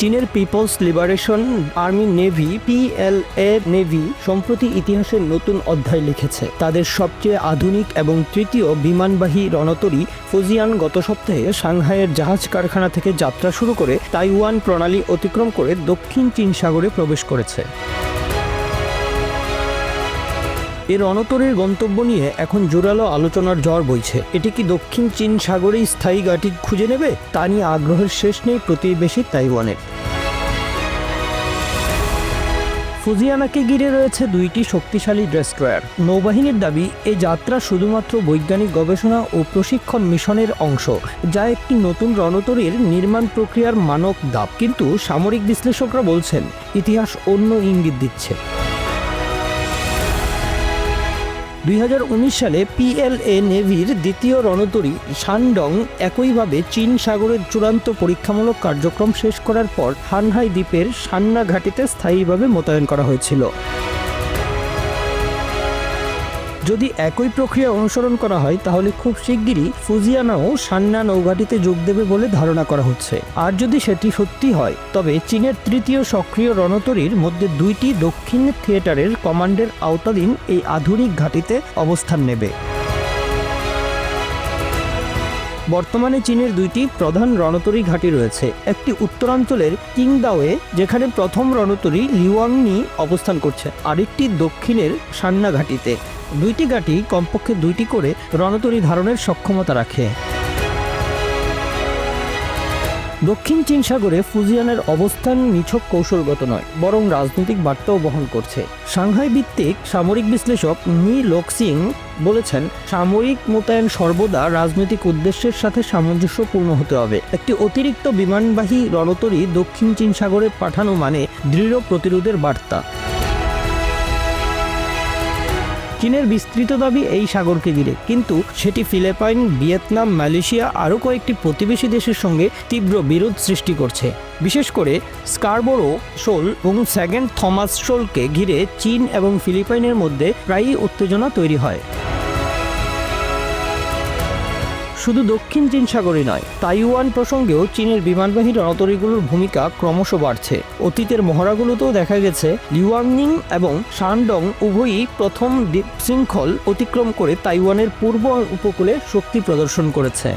চীনের People's Liberation Army Navy, PLA Navy সম্প্রতি ইতিহাসের নতুন অধ্যায় লিখেছে। তাদের সবচেয়ে আধুনিক এবং তৃতীয় বিমানবাহী রণতরী ফুজিয়ান গত সপ্তাহে সাংহাইয়ের জাহাজ কারখানা থেকে যাত্রা শুরু করে তাইওয়ান প্রণালী অতিক্রম করে দক্ষিণ চীন সাগরে প্রবেশ করেছে। এর রণতরীর গন্তব্য নিয়ে এখন জোরালো আলোচনার ঝড় বইছে। এটি কি দক্ষিণ চীন সাগরেই স্থায়ী ঘাঁটি খুঁজে নেবে? তা নিয়ে আগ্রহের শেষ নেই প্রতিবেশী তাইওয়ানের। ফুজিয়ানাকে ঘিরে রয়েছে দুইটি শক্তিশালী ডেস্ট্রয়ার নৌবাহিনীর দাবি এই যাত্রা শুধুমাত্র বৈজ্ঞানিক গবেষণা ও প্রশিক্ষণ মিশনের অংশ, যা একটি নতুন রণতরীর নির্মাণ প্রক্রিয়ার মানক দাব কিন্তু সামরিক বিশ্লেষকরা বলছেন, ইতিহাস অন্য ইঙ্গিত দিচ্ছে। দুই হাজার উনিশ সালে পিএলএ নেভির দ্বিতীয় রণতরী শানডং একইভাবে চীন সাগরের চূড়ান্ত পরীক্ষামূলক কার্যক্রম শেষ করার পর হানহাই দ্বীপের সান্না ঘাটিতে স্থায়ীভাবে মোতায়েন করা হয়েছিল। যদি একই প্রক্রিয়া অনুসরণ করা হয়, তাহলে খুব শিগগিরই ফুজিয়ানাও সান্না নৌঘাটিতে যোগ দেবে বলে ধারণা করা হচ্ছে। আর যদি সেটি সত্যি হয়, তবে চীনের তৃতীয় সক্রিয় রণতরীর মধ্যে দুইটি দক্ষিণ থিয়েটারের কমান্ডের আওতাধীন এই আধুনিক ঘাটিতে অবস্থান নেবে। বর্তমানে চীনের দুইটি প্রধান রণতরী ঘাঁটি রয়েছে। একটি উত্তরাঞ্চলের কিংদাওয়ে, যেখানে প্রথম রণতরী লিওয়াংনি অবস্থান করছে, আরেকটি দক্ষিণের সান্না ঘাটিতে। দুইটি ঘাঁটি কমপক্ষে দুইটি করে রণতরী ধারণের সক্ষমতা রাখে। দক্ষিণ চীন সাগরে ফুজিয়ানের অবস্থান নিছক কৌশলগত নয়, বরং রাজনৈতিক বার্তাও বহন করছে। সাংহাই ভিত্তিক সামরিক বিশ্লেষক মি লোকসিং বলেছেন, সামরিক মোতায়েন সর্বদা রাজনৈতিক উদ্দেশ্যের সাথে সামঞ্জস্যপূর্ণ হতে হবে। একটি অতিরিক্ত বিমানবাহী রণতরী দক্ষিণ চীন সাগরে পাঠানো মানে দৃঢ় প্রতিরোধের বার্তা। চীনের বিস্তৃত দাবি এই সাগরকে ঘিরে। কিন্তু সেটি ফিলিপাইন, ভিয়েতনাম, মালয়েশিয়া আরও কয়েকটি প্রতিবেশী দেশের সঙ্গে তীব্র বিরোধ সৃষ্টি করছে। বিশেষ করে স্কারবোরো, শোল এবং সেকেন্ড থমাস শোলকে ঘিরে চীন এবং ফিলিপাইনের মধ্যে প্রায়ই উত্তেজনা তৈরি হয়। শুধু দক্ষিণ চীন সাগরে নয়, তাইওয়ান প্রসঙ্গেও চীনের বিমানবাহী রণতরীগুলোর ভূমিকা ক্রমশ বাড়ছে। অতীতের মহড়াগুলোতেও দেখা গেছে, লিওয়াংনিং এবং শানডং উভয়ই প্রথম দ্বীপ শৃঙ্খল অতিক্রম করে তাইওয়ানের পূর্ব উপকূলে শক্তি প্রদর্শন করেছে।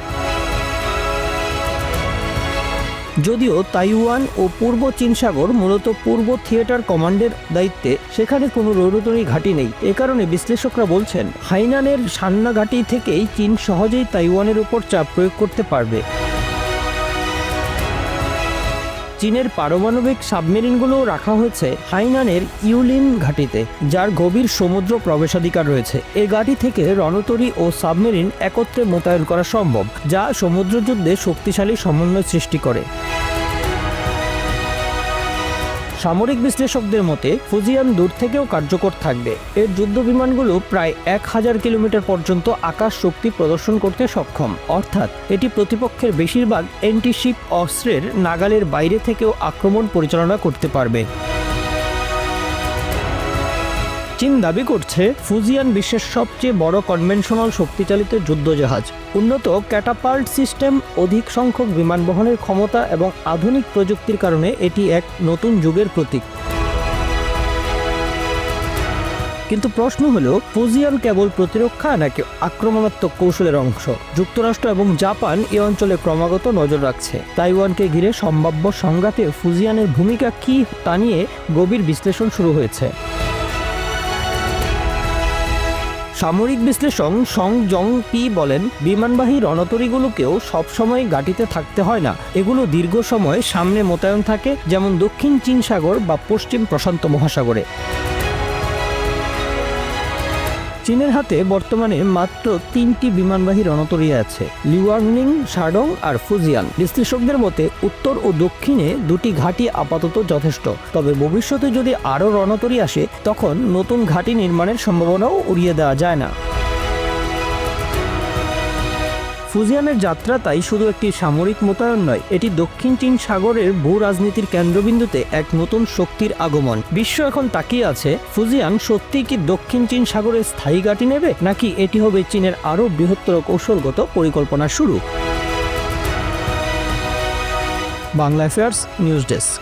যদিও তাইওয়ান ও পূর্ব চীন সাগর মূলত পূর্ব থিয়েটার কমান্ডের দায়িত্বে, সেখানে কোনো রৌরতরী ঘাঁটি নেই। এ কারণে বিশ্লেষকরা বলছেন, হাইনানের সান্না ঘাঁটি থেকেই চীন সহজেই তাইওয়ানের উপর চাপ প্রয়োগ করতে পারবে। চীনের পারমাণবিক সাবমেরিনগুলো রাখা হয়েছে হাইনানের ইউলিন ঘাটিতে, যার গভীর সমুদ্র প্রবেশাধিকার রয়েছে। এ ঘাঁটি থেকে রণতরী ও সাবমেরিন একত্রে মোতায়েন করা সম্ভব, যা সমুদ্রযুদ্ধে শক্তিশালী সমন্বয় সৃষ্টি করে। সামরিক বিশ্লেষকদের মতে, ফুজিয়ান দূর থেকেও কার্যকর থাকবে। এর যুদ্ধ বিমানগুলো প্রায় এক হাজার কিলোমিটার পর্যন্ত আকাশ শক্তি প্রদর্শন করতে সক্ষম। অর্থাৎ, এটি প্রতিপক্ষের বেশিরভাগ অ্যান্টিশিপ অস্ত্রের নাগালের বাইরে থেকেও আক্রমণ পরিচালনা করতে পারবে। চীন দাবি করছে, ফুজিয়ান বিশ্বের সবচেয়ে বড় কনভেনশনাল শক্তিচালিত যুদ্ধজাহাজ। উন্নত ক্যাটাপাল্ট সিস্টেম, অধিক সংখ্যক বিমান বহনের ক্ষমতা এবং আধুনিক প্রযুক্তির কারণে এটি এক নতুন যুগের প্রতীক। কিন্তু প্রশ্ন হলো, ফুজিয়ান কেবল প্রতিরক্ষা নাকি আক্রমণাত্মক কৌশলের অংশ? যুক্তরাষ্ট্র এবং জাপান এ অঞ্চলে ক্রমাগত নজর রাখছে। তাইওয়ানকে ঘিরে সম্ভাব্য সংঘাতে ফুজিয়ানের ভূমিকা কি তা নিয়ে গভীর বিশ্লেষণ শুরু হয়েছে। সামরিক বিশ্লেষক সং জং পি বলেন, বিমানবাহী রণতরীগুলোকেও সবসময় ঘাঁটিতে থাকতে হয় না। এগুলো দীর্ঘ সময় সামনে মোতায়েন থাকে, যেমন দক্ষিণ চীন সাগর বা পশ্চিম প্রশান্ত মহাসাগরে। চীনের হাতে বর্তমানে মাত্র তিনটি বিমানবাহী রণতরিয়া আছে। লিওয়াংনিং শাডং আর ফুজিয়ান। বিশ্লেষকদের মতে, উত্তর ও দক্ষিণে দুটি ঘাঁটি আপাতত যথেষ্ট। তবে ভবিষ্যতে যদি আরও রণতরী আসে, তখন নতুন ঘাঁটি নির্মাণের সম্ভাবনাও উড়িয়ে দেওয়া যায় না। ফুজিয়ানের যাত্রা তাই শুধু একটি সামরিক মোতায়েন নয়, এটি দক্ষিণ চীন সাগরের ভূ রাজনীতির কেন্দ্রবিন্দুতে এক নতুন শক্তির আগমন। বিশ্ব এখন তাকিয়ে আছে, ফুজিয়ান সত্যিই কি দক্ষিণ চীন সাগরের স্থায়ী ঘাঁটি নেবে, নাকি এটি হবে চীনের আরও বৃহত্তর কৌশলগত পরিকল্পনা শুরু? Bangla affairs news desk.